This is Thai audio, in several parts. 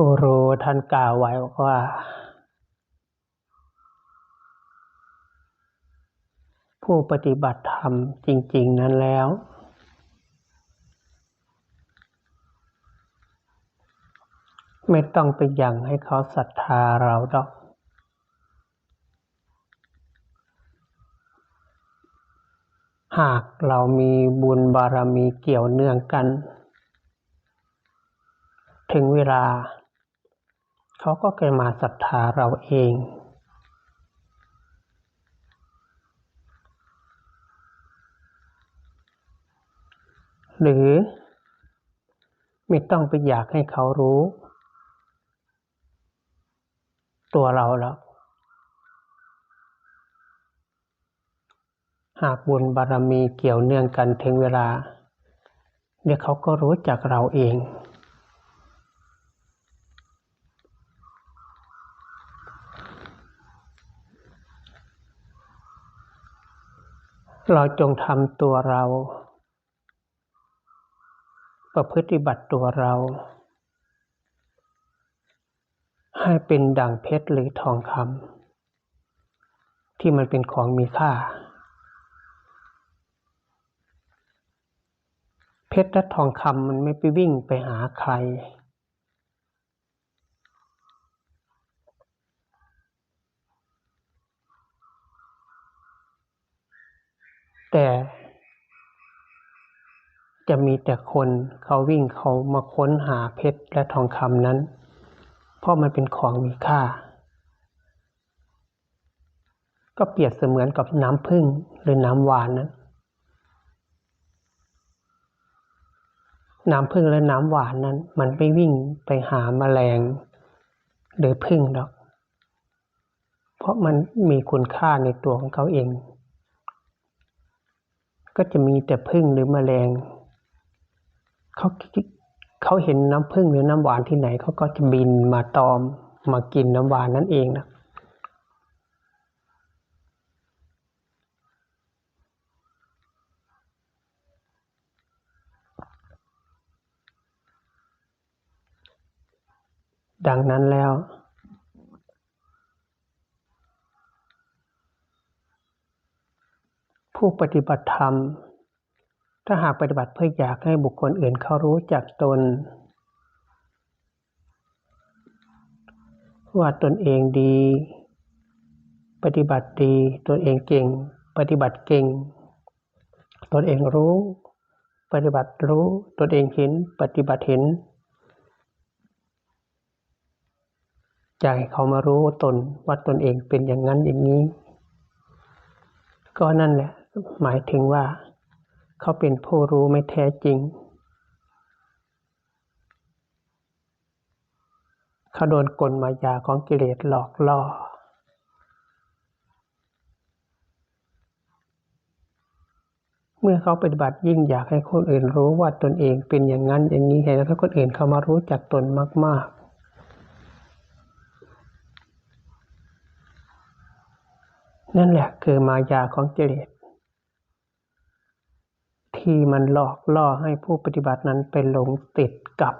ผู้รู้ท่านกล่าวไว้ว่า ผู้ปฏิบัติธรรมจริง ๆ นั้นแล้ว ไม่ต้องไปยังให้เขาศรัทธาเราดอกหากเรามีบุญบารมีเกี่ยวเนื่องกัน ถึงเวลา เขาก็เกิดมาศรัทธาเราเอง หรือไม่ต้องไปอยากให้เขารู้ ตัวเราแล้ว หากบุญบารมีเกี่ยวเนื่องกันถึงเวลา เดี๋ยวเขาก็รู้จักเราเอง เราจงทำตัวเรา ประพฤติบัติตัวเรา ให้เป็นดั่งเพชรหรือทองคำที่มันเป็นของมีค่า เพชรและทองคำมันไม่ไปวิ่งไปหาใคร แต่จะมีแต่คนเขาวิ่งเขามาค้นหาเพชรและทองคำนั้น เพราะมันเป็นของมีค่า ก็เปรียบเสมือนกับน้ำผึ้งหรือน้ำหวานนั้น น้ำผึ้งและน้ำหวานนั้น มันไม่วิ่งไปหาแมลงหรือผึ้งหรอก เพราะมันมีคุณค่าในตัวของเขาเอง ก็จะมีแต่ผึ้งหรือแมลงเขาเขาเห็นน้ำผึ้งหรือน้ำหวานที่ไหนเขาก็จะบินมาตอมมากินน้ำหวานนั่นเองนะดังนั้นแล้ว ผู้ปฏิบัติธรรม ถ้าหากปฏิบัติเพื่ออยากให้บุคคลอื่นเขารู้จักตน ว่าตนเองดี ปฏิบัติดีตนเองเก่ง ปฏิบัติเก่ง ตนเองรู้ ปฏิบัติรู้ ตนเองเห็น ปฏิบัติเห็นใจเขามารู้ตนว่าตนเองเป็นอย่างนั้นอย่างนี้ ก็นั่นแหละ หมายถึงว่า เขาเป็นผู้รู้ไม่แท้จริง เขาโดนกลมายาของกิเลสหลอกล่อ เมื่อเขาปฏิบัติยิ่งอยากให้คนอื่นรู้ว่าตนเองเป็นอย่างนั้นอย่างนี้เห็นแล้วคนอื่นเขามารู้จักตนมาก ๆนั่นแหละคือมายาของกิเลส ที่มันหลอกล่อให้ผู้ปฏิบัตินั้นเป็นหลงติดกับ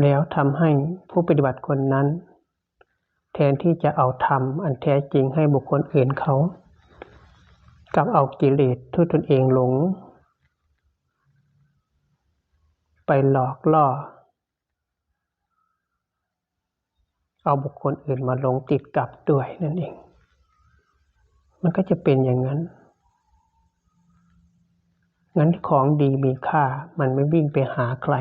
แล้วทำให้ผู้ปฏิบัติคนนั้น แทนที่จะเอาธรรมอันแท้จริงให้บุคคลอื่นเขากับเอากิเลสที่ตนเองหลง ไปหลอกล่อ เอาบุคคลอื่นมาหลงติดกับด้วยนั่นเอง มันก็จะเป็นอย่างนั้น งั้นของดีมีค่า มันไม่วิ่งไปหาใคร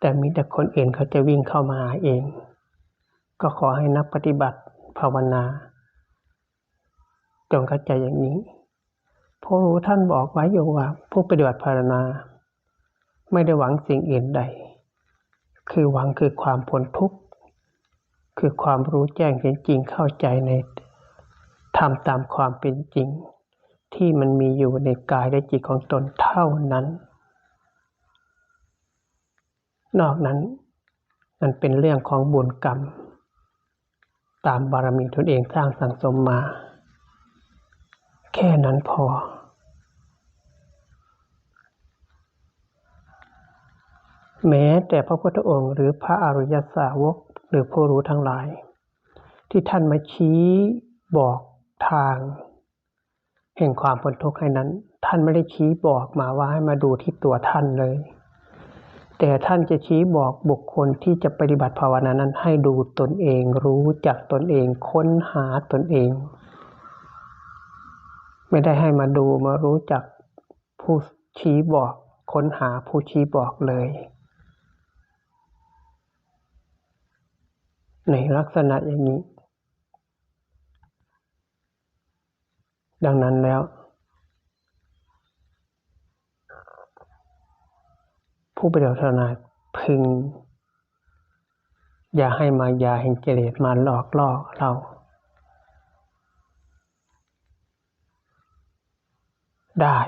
แต่มีแต่คนอื่นเขาจะวิ่งเข้ามาหาเอง ก็ขอให้นักปฏิบัติภาวนา จงเข้าใจอย่างนี้ผู้รู้ท่านบอกไว้อยู่ว่า ผู้ปฏิบัติภาวนา ไม่ได้หวังสิ่งอื่นใด คือหวังคือความพ้นทุกข์ คือความรู้แจ้งเห็นจริงเข้าใจในทำตามความเป็นจริง ที่มันมีอยู่ในกายและจิตของตนเท่านั้น นอกนั้นมันเป็นเรื่องของบุญกรรม ตามบารมีตนเองสร้างสังสมมา แค่นั้นพอ แม้แต่พระพุทธองค์หรือพระอริยสาวก หรือผู้รู้ทั้งหลาย ที่ท่านมาชี้บอกทางแห่งความพ้นทุกข์ให้นั้น ท่านไม่ได้ชี้บอกมาว่าให้มาดูที่ตัวท่านเลย แต่ท่านจะชี้บอกบุคคลที่จะปฏิบัติภาวนานั้น ให้ดูตนเองรู้จักตนเองค้นหาตนเอง ไม่ได้ให้มาดูมารู้จักผู้ชี้บอกค้นหาผู้ชี้บอกเลย ในลักษณะอย่างนี้ ดังนั้นแล้ว ผู้ปฏิบัติานาพึง อย่าให้มายาแห่งกิเลสมาหลอกล่อเราได้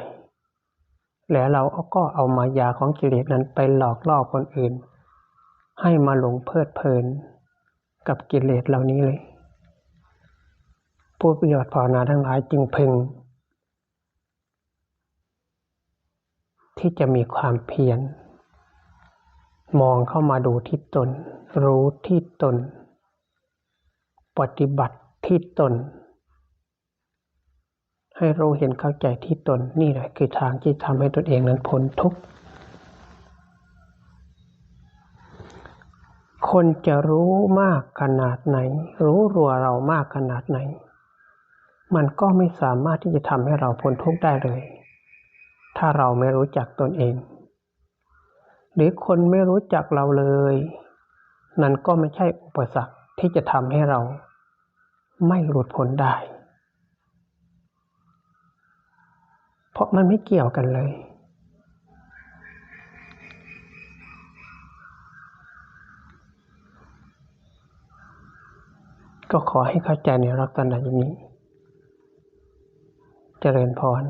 แล้วเราก็เอามายาของกิเลสนั้นไปหลอกล่อคนอื่น ให้มาหลงเพลิดเพลิน กับกิเลสเหล่านี้เลย ผู้ปฏิบัติภาวนาทั้งหลายจึงพึง ที่จะมีความเพียรมองเข้ามาดูที่ตน รู้ที่ตน ปฏิบัติที่ตน ให้รู้เห็นเข้าใจที่ตนนี่แหละคือทางที่ทำให้ตนเองนั้นพ้นทุกข์ คนจะรู้มากขนาดไหน รู้รัวเรามากขนาดไหน มันก็ไม่สามารถที่จะทำให้เราพ้นทุกข์ได้เลย ถ้าเราไม่รู้จักตนเอง หรือคนไม่รู้จักเราเลย นั่นก็ไม่ใช่อุปสรรคที่จะทำให้เรา ไม่หลุดพ้นได้ เพราะมันไม่เกี่ยวกันเลย ก็ขอให้เข้าใจในลักษณะอย่างนี้ เจริญพร